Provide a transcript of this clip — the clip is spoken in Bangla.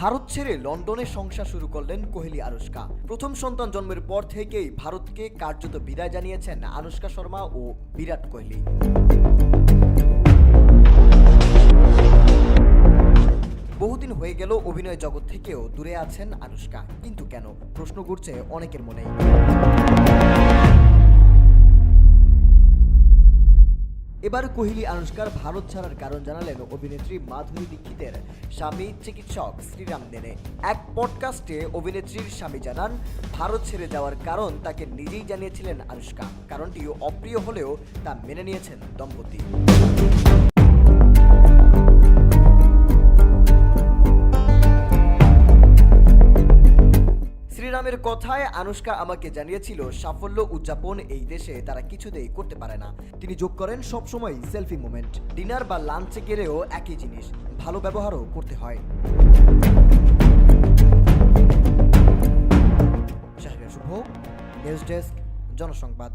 ভারত ছেড়ে লন্ডনে সংসার শুরু করলেন কোহলি আনুষ্কা। প্রথম সন্তান জন্মের পর থেকেই ভারতকে কার্যত বিদায় জানিয়েছেন আনুষ্কা শর্মা ও বিরাট কোহলি। বহুদিন হয়ে গেল অভিনয় জগৎ থেকেও দূরে আছেন আনুষ্কা। কিন্তু কেন? প্রশ্ন ঘুরছে অনেকের মনেই। এবার কোহলি আনুষ্কার ভারত ছাড়ার কারণ জানালেন অভিনেত্রী মাধুরী দীক্ষিতের স্বামী চিকিৎসক শ্রীরাম দেনে এক পডকাস্টে অভিনেত্রীর স্বামী জানান, ভারত ছেড়ে যাওয়ার কারণ তাকে নিজেই জানিয়েছিলেন আনুষ্কা। কারণটি অপ্রিয় হলেও তা মেনে নিয়েছেন দম্পতি। শ্রীরামের কথায় আনুষ্কা আমাকে জানিয়েছিল, সাফল্য উদযাপন এই দেশে তারা কিছুতেই করতে পারে না। তিনি যোগ করেন সবসময় সেলফি মোমেন্ট ডিনার বা লাঞ্চে গেলেও একই জিনিস, ভালো ব্যবহারও করতে হয়। Shubho, news desk, Janasangbad.